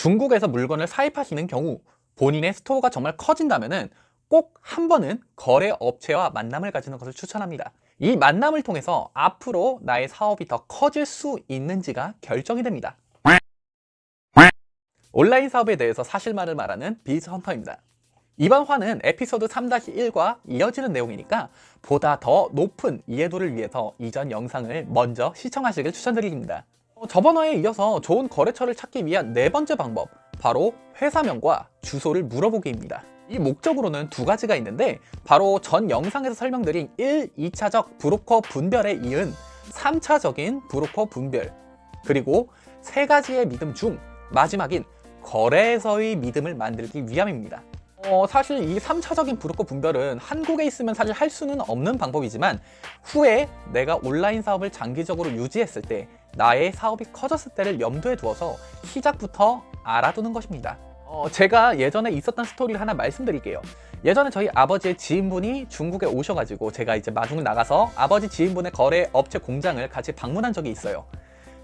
중국에서 물건을 사입하시는 경우 본인의 스토어가 정말 커진다면은 꼭한 번은 거래 업체와 만남을 가지는 것을 추천합니다. 이 만남을 통해서 앞으로 나의 사업이 더 커질 수 있는지가 결정이 됩니다. 온라인 사업에 대해서 사실만을 말하는 비즈헌터입니다. 이번 화는 에피소드 3-1과 이어지는 내용이니까 보다 더 높은 이해도를 위해서 이전 영상을 먼저 시청하시길 추천드립니다. 어, 저번 화에 이어서 좋은 거래처를 찾기 위한 네 번째 방법, 바로 회사명과 주소를 물어보기입니다. 이 목적으로는 두 가지가 있는데 바로 전 영상에서 설명드린 1, 2차적 브로커 분별에 이은 3차적인 브로커 분별 그리고 세 가지의 믿음 중 마지막인 거래에서의 믿음을 만들기 위함입니다. 어, 사실 이 3차적인 브로커 분별은 한국에 있으면 사실 할 수는 없는 방법이지만 후에 내가 온라인 사업을 장기적으로 유지했을 때 나의 사업이 커졌을 때를 염두에 두어서 시작부터 알아두는 것입니다. 어, 제가 예전에 있었던 스토리를 하나 말씀드릴게요. 예전에 저희 아버지의 지인분이 중국에 오셔가지고 제가 이제 마중을 나가서 아버지 지인분의 거래 업체 공장을 같이 방문한 적이 있어요.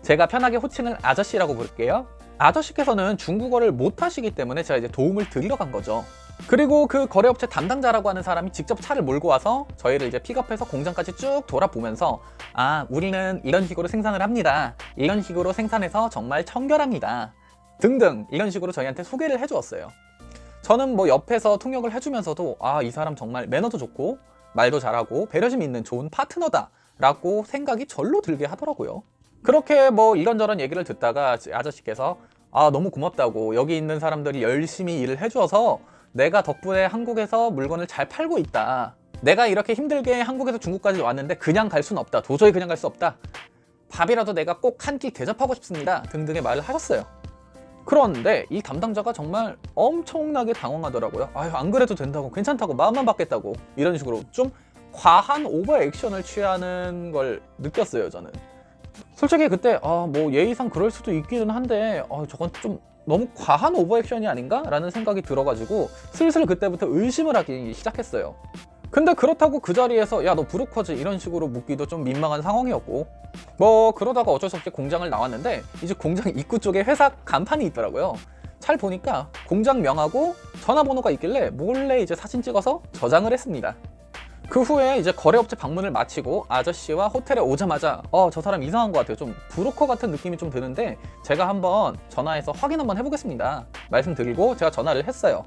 제가 편하게 호칭을 아저씨라고 부를게요. 아저씨께서는 중국어를 못하시기 때문에 제가 이제 도움을 드리러 간 거죠. 그리고 그 거래업체 담당자라고 하는 사람이 직접 차를 몰고 와서 저희를 이제 픽업해서 공장까지 쭉 돌아보면서 아 우리는 이런 식으로 생산을 합니다. 이런 식으로 생산해서 정말 청결합니다. 등등 이런 식으로 저희한테 소개를 해주었어요. 저는 뭐 옆에서 통역을 해주면서도 아 이 사람 정말 매너도 좋고 말도 잘하고 배려심 있는 좋은 파트너다 라고 생각이 절로 들게 하더라고요. 그렇게 뭐 이런저런 얘기를 듣다가 아저씨께서 아 너무 고맙다고 여기 있는 사람들이 열심히 일을 해줘서 내가 덕분에 한국에서 물건을 잘 팔고 있다. 내가 이렇게 힘들게 한국에서 중국까지 왔는데 그냥 갈 수는 없다. 도저히 그냥 갈 수 없다. 밥이라도 내가 꼭 한 끼 대접하고 싶습니다. 등등의 말을 하셨어요. 그런데 이 담당자가 정말 엄청나게 당황하더라고요. 아유, 안 그래도 된다고, 괜찮다고, 마음만 받겠다고. 이런 식으로 좀 과한 오버 액션을 취하는 걸 느꼈어요, 저는. 솔직히 그때, 아, 뭐 예의상 그럴 수도 있기는 한데, 아, 저건 좀 너무 과한 오버 액션이 아닌가? 라는 생각이 들어가지고 슬슬 그때부터 의심을 하기 시작했어요. 근데 그렇다고 그 자리에서 야 너 브로커지 이런 식으로 묻기도 좀 민망한 상황이었고 뭐 그러다가 어쩔 수 없이 공장을 나왔는데 이제 공장 입구 쪽에 회사 간판이 있더라고요 잘 보니까 공장명하고 전화번호가 있길래 몰래 이제 사진 찍어서 저장을 했습니다 그 후에 이제 거래업체 방문을 마치고 아저씨와 호텔에 오자마자 어 저 사람 이상한 것 같아요 좀 브로커 같은 느낌이 좀 드는데 제가 한번 전화해서 확인 한번 해보겠습니다 말씀드리고 제가 전화를 했어요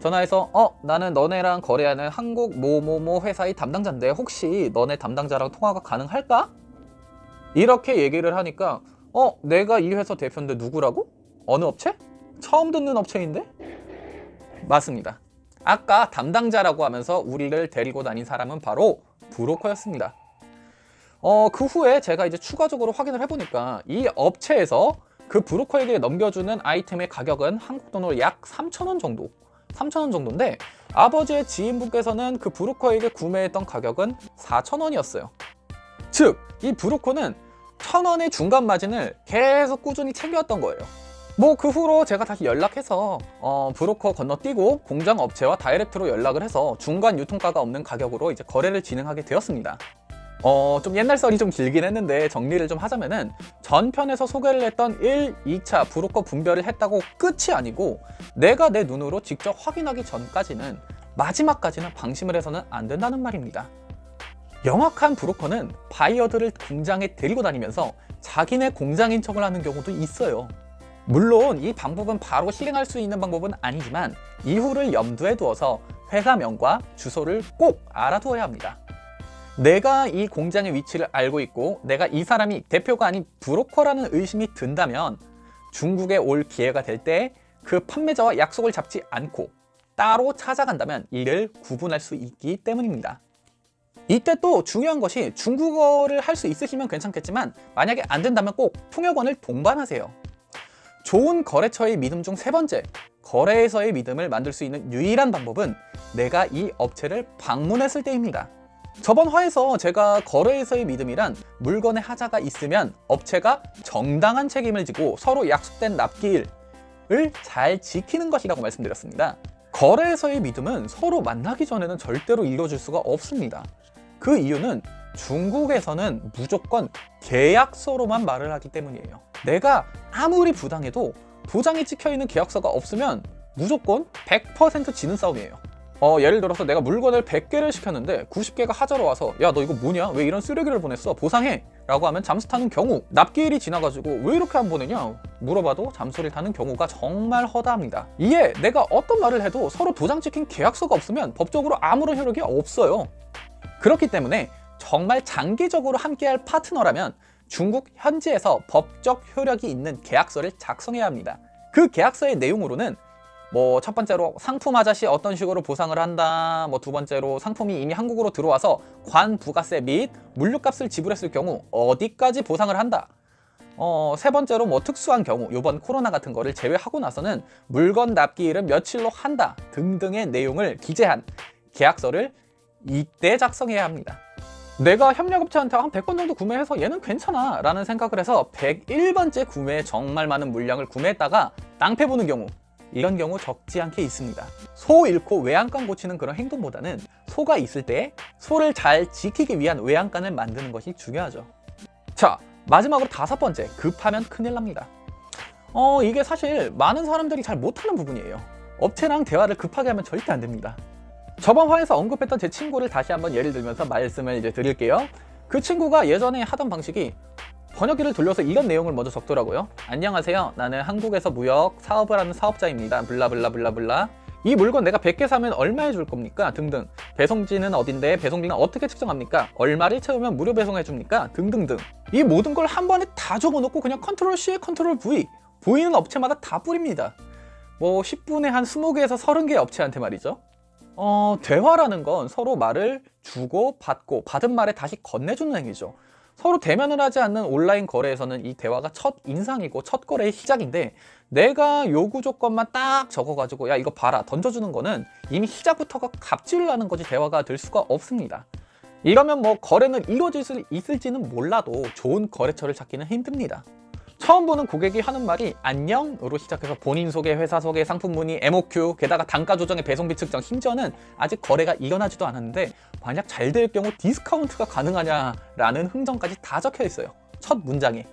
전화해서 어 나는 너네랑 거래하는 한국 뭐뭐뭐 회사의 담당자인데 혹시 너네 담당자랑 통화가 가능할까? 이렇게 얘기를 하니까 어 내가 이 회사 대표인데 누구라고? 어느 업체? 처음 듣는 업체인데? 맞습니다. 아까 담당자라고 하면서 우리를 데리고 다닌 사람은 바로 브로커였습니다. 어, 그 후에 제가 이제 추가적으로 확인을 해보니까 이 업체에서 그 브로커에게 넘겨주는 아이템의 가격은 한국 돈으로 약 3,000원 정도 3,000원 정도인데 아버지의 지인분께서는 그 브로커에게 구매했던 가격은 4,000원이었어요. 즉, 이 브로커는 1,000원의 중간 마진을 계속 꾸준히 챙겨왔던 거예요. 뭐 그 후로 제가 다시 연락해서 어, 브로커 건너뛰고 공장 업체와 다이렉트로 연락을 해서 중간 유통가가 없는 가격으로 이제 거래를 진행하게 되었습니다. 어, 좀 옛날 썰이 좀 길긴 했는데 정리를 좀 하자면은 전편에서 소개를 했던 1, 2차 브로커 분별을 했다고 끝이 아니고 내가 내 눈으로 직접 확인하기 전까지는 마지막까지는 방심을 해서는 안 된다는 말입니다. 명확한 브로커는 바이어들을 공장에 데리고 다니면서 자기네 공장인 척을 하는 경우도 있어요. 물론 이 방법은 바로 실행할 수 있는 방법은 아니지만 이후를 염두에 두어서 회사명과 주소를 꼭 알아두어야 합니다. 내가 이 공장의 위치를 알고 있고 내가 이 사람이 대표가 아닌 브로커라는 의심이 든다면 중국에 올 기회가 될 때 그 판매자와 약속을 잡지 않고 따로 찾아간다면 이를 구분할 수 있기 때문입니다. 이때 또 중요한 것이 중국어를 할 수 있으시면 괜찮겠지만 만약에 안 된다면 꼭 통역원을 동반하세요. 좋은 거래처의 믿음 중 세 번째, 거래에서의 믿음을 만들 수 있는 유일한 방법은 내가 이 업체를 방문했을 때입니다. 저번 화에서 제가 거래에서의 믿음이란 물건의 하자가 있으면 업체가 정당한 책임을 지고 서로 약속된 납기일을 잘 지키는 것이라고 말씀드렸습니다. 거래에서의 믿음은 서로 만나기 전에는 절대로 이루어질 수가 없습니다. 그 이유는 중국에서는 무조건 계약서로만 말을 하기 때문이에요. 내가 아무리 부당해도 도장이 찍혀 있는 계약서가 없으면 무조건 100% 지는 싸움이에요. 어, 예를 들어서 내가 물건을 100개를 시켰는데 90개가 하자로 와서 야 너 이거 뭐냐? 왜 이런 쓰레기를 보냈어? 보상해! 라고 하면 잠수 타는 경우 납기일이 지나가지고 왜 이렇게 안 보내냐? 물어봐도 잠수를 타는 경우가 정말 허다합니다. 이에 내가 어떤 말을 해도 서로 도장 찍힌 계약서가 없으면 법적으로 아무런 효력이 없어요. 그렇기 때문에 정말 장기적으로 함께할 파트너라면 중국 현지에서 법적 효력이 있는 계약서를 작성해야 합니다. 그 계약서의 내용으로는 뭐 첫 번째로 상품 하자시 어떤 식으로 보상을 한다. 뭐 두 번째로 상품이 이미 한국으로 들어와서 관 부가세 및 물류값을 지불했을 경우 어디까지 보상을 한다. 어, 세 번째로 뭐 특수한 경우, 요번 코로나 같은 거를 제외하고 나서는 물건 납기일은 며칠로 한다 등등의 내용을 기재한 계약서를 이때 작성해야 합니다. 내가 협력업체한테 한 100건 정도 구매해서 얘는 괜찮아 라는 생각을 해서 101번째 구매에 정말 많은 물량을 구매했다가 낭패 보는 경우 이런 경우 적지 않게 있습니다. 소 잃고 외양간 고치는 그런 행동보다는 소가 있을 때 소를 잘 지키기 위한 외양간을 만드는 것이 중요하죠. 자, 마지막으로 다섯 번째, 급하면 큰일 납니다. 어, 이게 사실 많은 사람들이 잘 못하는 부분이에요. 업체랑 대화를 급하게 하면 절대 안 됩니다. 저번 화에서 언급했던 제 친구를 다시 한번 예를 들면서 말씀을 이제 드릴게요. 그 친구가 예전에 하던 방식이 번역기를 돌려서 이런 내용을 먼저 적더라고요. 안녕하세요. 나는 한국에서 무역 사업을 하는 사업자입니다. 블라블라블라블라. 이 물건 내가 100개 사면 얼마에 줄 겁니까? 등등. 배송지는 어딘데? 배송비는 어떻게 측정합니까? 얼마를 채우면 무료 배송해 줍니까? 등등등. 이 모든 걸 한 번에 다 적어놓고 그냥 컨트롤 C, 컨트롤 V. 보이는 업체마다 다 뿌립니다. 뭐 10분에 한 20개에서 30개 업체한테 말이죠. 어, 대화라는 건 서로 말을 주고 받고 받은 말에 다시 건네주는 행위죠. 서로 대면을 하지 않는 온라인 거래에서는 이 대화가 첫 인상이고 첫 거래의 시작인데 내가 요구 조건만 딱 적어가지고 야 이거 봐라 던져주는 거는 이미 시작부터가 갑질을 하는 거지 대화가 될 수가 없습니다. 이러면 뭐 거래는 이루어질 수 있을지는 몰라도 좋은 거래처를 찾기는 힘듭니다. 처음 보는 고객이 하는 말이 안녕으로 시작해서 본인 소개, 회사 소개, 상품 문의, MOQ, 게다가 단가 조정의 배송비 측정, 심지어는 아직 거래가 일어나지도 않았는데 만약 잘 될 경우 디스카운트가 가능하냐라는 흥정까지 다 적혀 있어요. 첫 문장에.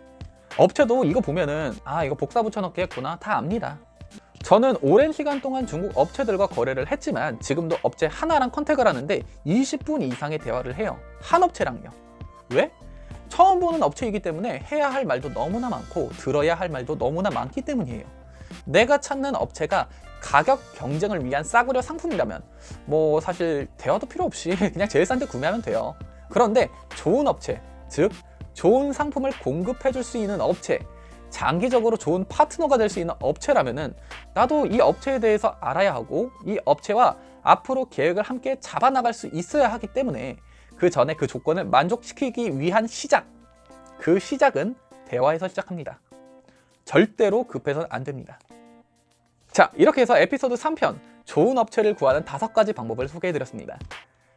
업체도 이거 보면은 아 이거 복사 붙여넣기 했구나 다 압니다. 저는 오랜 시간 동안 중국 업체들과 거래를 했지만 지금도 업체 하나랑 컨택을 하는데 20분 이상의 대화를 해요. 한 업체랑요. 왜? 처음 보는 업체이기 때문에 해야 할 말도 너무나 많고 들어야 할 말도 너무나 많기 때문이에요. 내가 찾는 업체가 가격 경쟁을 위한 싸구려 상품이라면 뭐 사실 대화도 필요 없이 그냥 제일 싼 데 구매하면 돼요. 그런데 좋은 업체, 즉 좋은 상품을 공급해 줄 수 있는 업체, 장기적으로 좋은 파트너가 될 수 있는 업체라면은 나도 이 업체에 대해서 알아야 하고 이 업체와 앞으로 계획을 함께 잡아나갈 수 있어야 하기 때문에 그 전에 그 조건을 만족시키기 위한 시작. 그 시작은 대화에서 시작합니다. 절대로 급해서는 안 됩니다. 자, 이렇게 해서 에피소드 3편 좋은 업체를 구하는 다섯 가지 방법을 소개해드렸습니다.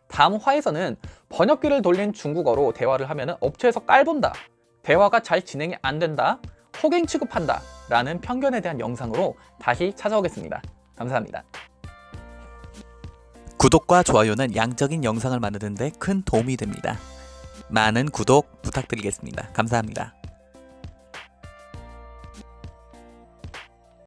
다음 화에서는 번역기를 돌린 중국어로 대화를 하면 업체에서 깔본다, 대화가 잘 진행이 안 된다, 호갱 취급한다 라는 편견에 대한 영상으로 다시 찾아오겠습니다. 감사합니다. 구독과 좋아요는 양적인 영상을 만드는 데 큰 도움이 됩니다. 많은 구독 부탁드리겠습니다. 감사합니다.